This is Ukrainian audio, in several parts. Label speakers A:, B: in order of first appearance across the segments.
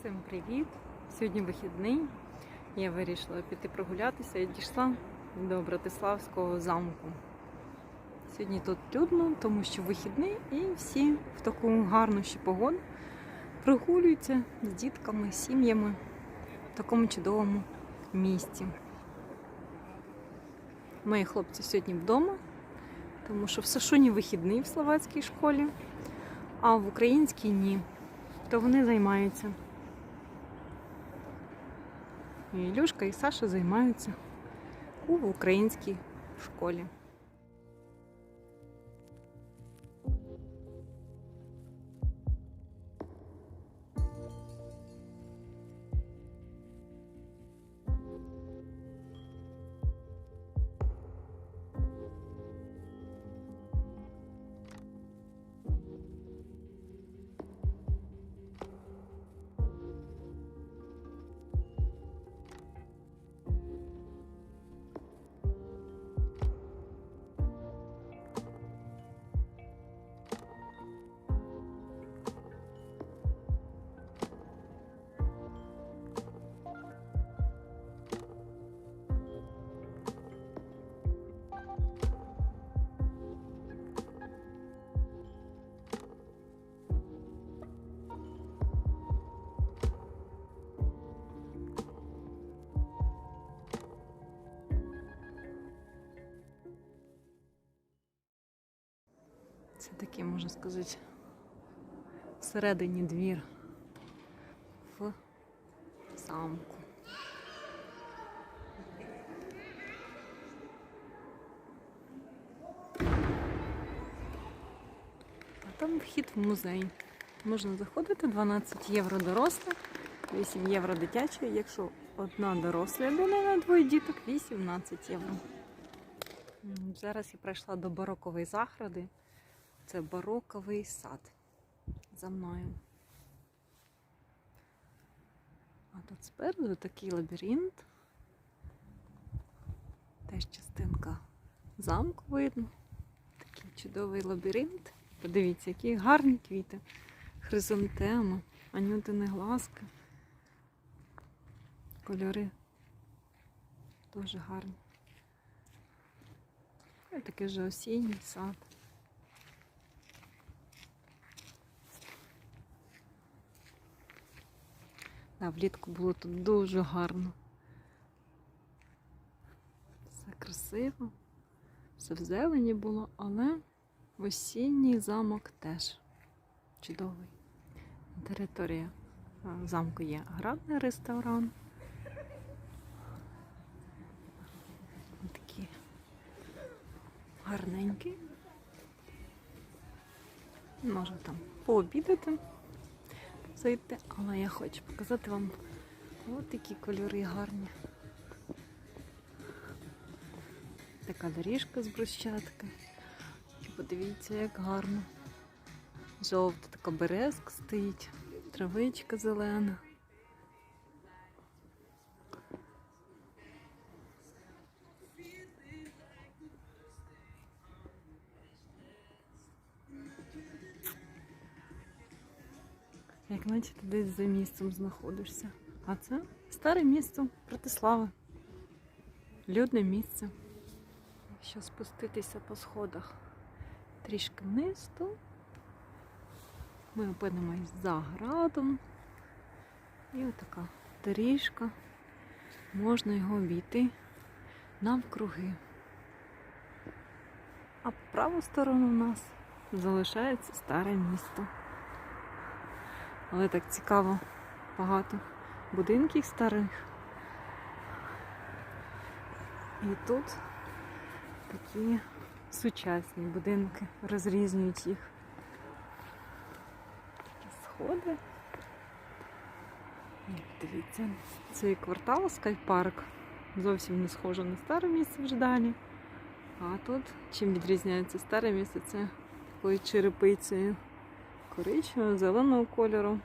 A: Всім привіт! Сьогодні вихідний. Я вирішила піти прогулятися і дійшла до Братиславського замку. Сьогодні тут людно, тому що вихідний, і всі в таку гарну ще погоду прогулюються з дітками, сім'ями в такому чудовому місті. Мої хлопці сьогодні вдома, тому що в Сашуні вихідний в словацькій школі, а в українській ні. То вони займаються. І Ілюшка і Саша займаються у українській школі. Це такий, можна сказати, всередині двір в замку. А там вхід в музей. Можна заходити 12 євро дорослих, 8 євро дитячі, якщо одна доросла людина, двоє діток 18 євро. Зараз я прийшла до барокової загради. Це бароковий сад за мною. А тут спереду такий лабіринт. Теж частинка замку видно. Такий чудовий лабіринт. Подивіться, які гарні квіти. Хризантеми, анютини глазки. Кольори дуже гарні. І такий вже осінній сад. Да, влітку було тут дуже гарно. Все красиво, все в зелені було, але осінній замок теж чудовий. На території замку є аграрний ресторан. Такі гарненькі. Можна там пообідати зайти, але я хочу показати вам ось такі кольори гарні. Така доріжка з брусчатки. І подивіться, як гарно. Жовта така березка стоїть, травичка зелена. Як наче ти десь за містом знаходишся. А це старе місто Братислави. Людне місце. Що спуститися по сходах трішки вниз, то ми опинимось за градом. І отака доріжка. Можна його обійти навкруги. А по праву сторону у нас залишається старе місто. Але так цікаво, багато будинків старих. І тут такі сучасні будинки, розрізнюють їх. Сходи. Дивіться, цей квартал Скайпарк зовсім не схоже на старе місце в Ждані. А тут чим відрізняється старе місце, це такою черепицею коричневого, зеленого кольору.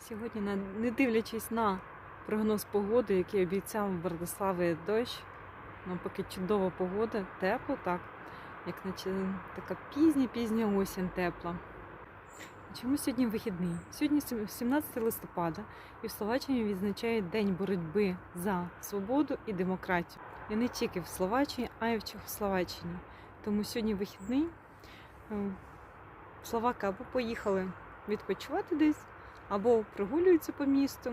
A: Сьогодні, не- дивлячись на прогноз погоди, який обіцяв в дощ, Навпаки, чудова погода, тепло так, як наче така пізня-пізня осінь тепла. Чому сьогодні вихідний? Сьогодні 17 листопада, і в Словаччині відзначають День боротьби за свободу і демократію. І не тільки в Словаччині, а й в Чехословаччині. Тому сьогодні вихідний. Е, Словаки або поїхали відпочивати десь, або прогулюються по місту.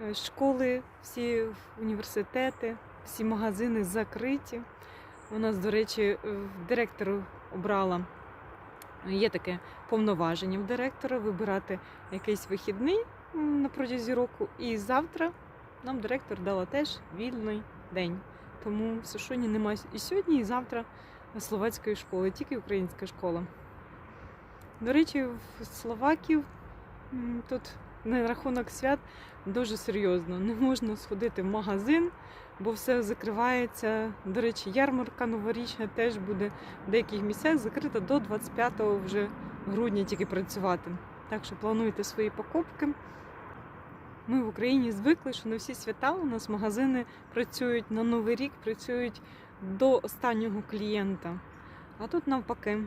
A: Е, Школи, всі університети, всі магазини закриті. У нас, до речі, е, директор обрала. Є таке повноваження в директора вибирати якийсь вихідний на протязі року. І завтра нам директор дала теж вільний день. Тому в Сушоні немає і сьогодні, і завтра словацької школи, тільки українська школа. До речі, в Словаків тут на рахунок свят дуже серйозно. Не можна сходити в магазин, бо все закривається. До речі, ярмарка новорічна теж буде в деяких місцях закрита до 25 вже грудня тільки працювати. Так що плануйте свої покупки. Ми в Україні звикли, що на всі свята у нас магазини працюють на Новий рік, працюють до останнього клієнта. А тут навпаки,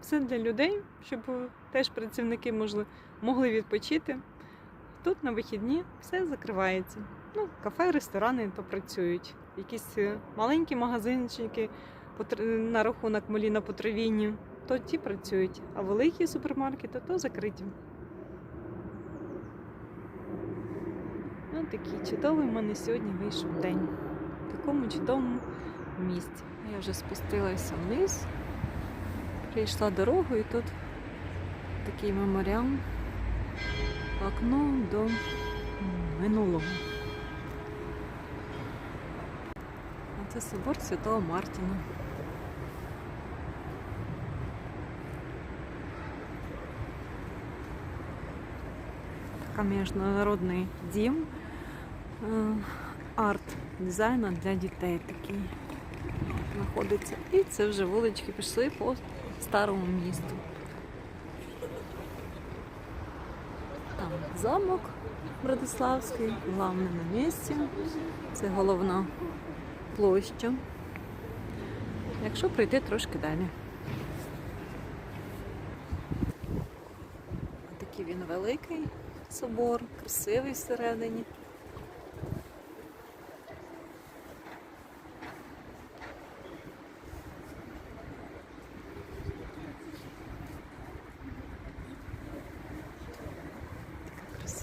A: все для людей, щоб теж працівники могли відпочити. Тут на вихідні все закривається. Ну, кафе, ресторани то працюють. Якісь е, маленькі магазинчики на рахунок малі на потравінні, то ті працюють, а великі супермаркети то закриті. Ну, такий чудовий в мене сьогодні вийшов день. В такому чудовому місці. Я вже спустилася вниз, прийшла дорогу і тут такий меморіал, окно до минулого. А це собор Святого Мартіна. Така міжнародний дім е, арт-дизайну для дітей такий знаходиться. І це вже вулички пішли по старому місту. Там замок Братиславський, головне на місці. Це головна площа. Якщо прийти трошки далі. Такий він великий собор, красивий всередині.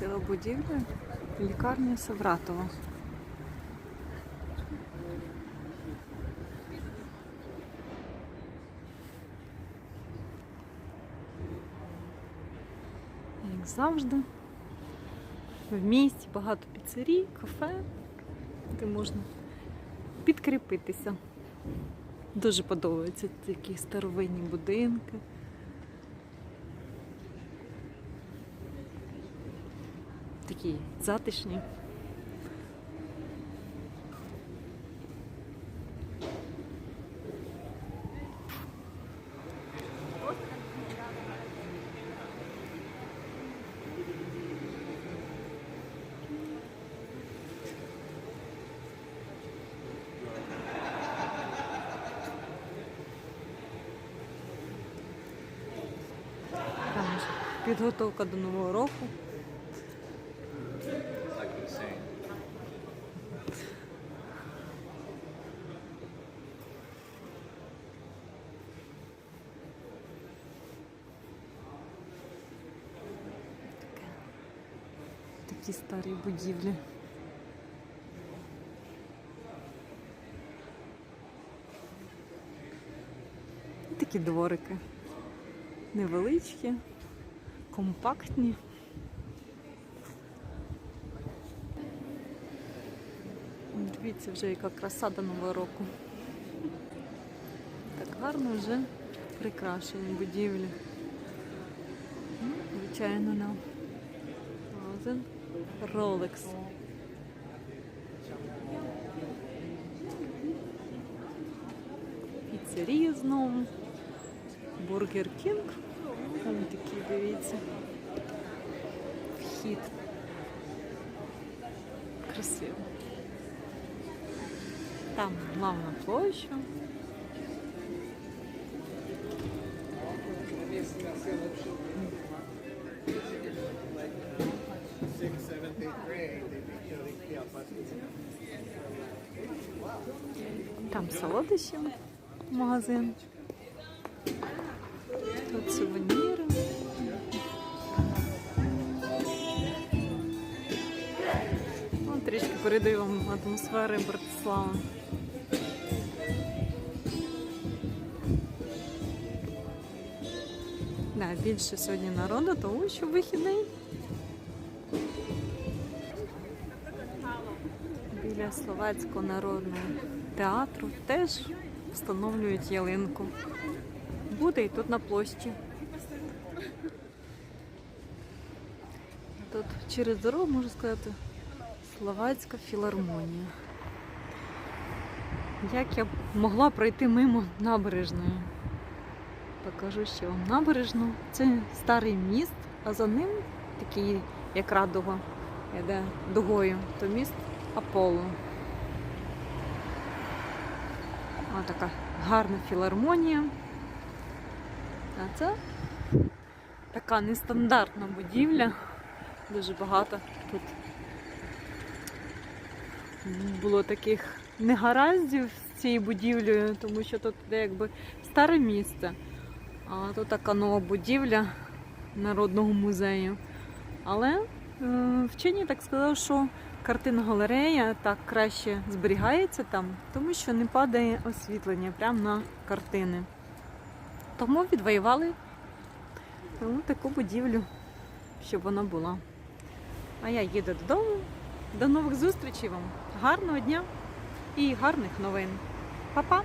A: Красива будівля. Лікарня Савратова. Як завжди, в місті багато піцерій, кафе, де можна підкріпитися. Дуже подобаються такі старовинні будинки. Такі затишні. Підготовка до Нового року. Такі старі будівлі. Такі дворики. Невеличкі, компактні. Дивіться вже, яка краса до Нового року. Так гарно вже прикрашені будівлі. Ну, Звичайно, на магазин Rolex. Піцерія знову. Бургер Кінг. Там такі, дивіться. Вхід. Красиво. Там главна площа. Там солодощі, магазин. Тут сувеніри. Ну, трішки передаю вам атмосфери Братислава. Да, більше сьогодні народу, тому що вихідний. Біля Словацького народного театру теж встановлюють ялинку. Буде і тут на площі. Тут через дорогу, можу сказати, Словацька філармонія. Як я могла пройти мимо набережної? Покажу ще вам набережну. Це старий міст, а за ним такий, як радуга, йде дугою, то міст Аполло. Ось така гарна філармонія. А це така нестандартна будівля. Дуже багато тут було таких негараздів з цією будівлею, тому що тут де якби старе місце. А тут така нова будівля Народного музею. Але е, вчені так сказали, що картина галерея так краще зберігається там, тому що не падає освітлення прямо на картини. Тому відвоювали ну, таку будівлю, щоб вона була. А я їду додому. До нових зустрічей вам. Гарного дня і гарних новин. Па-па!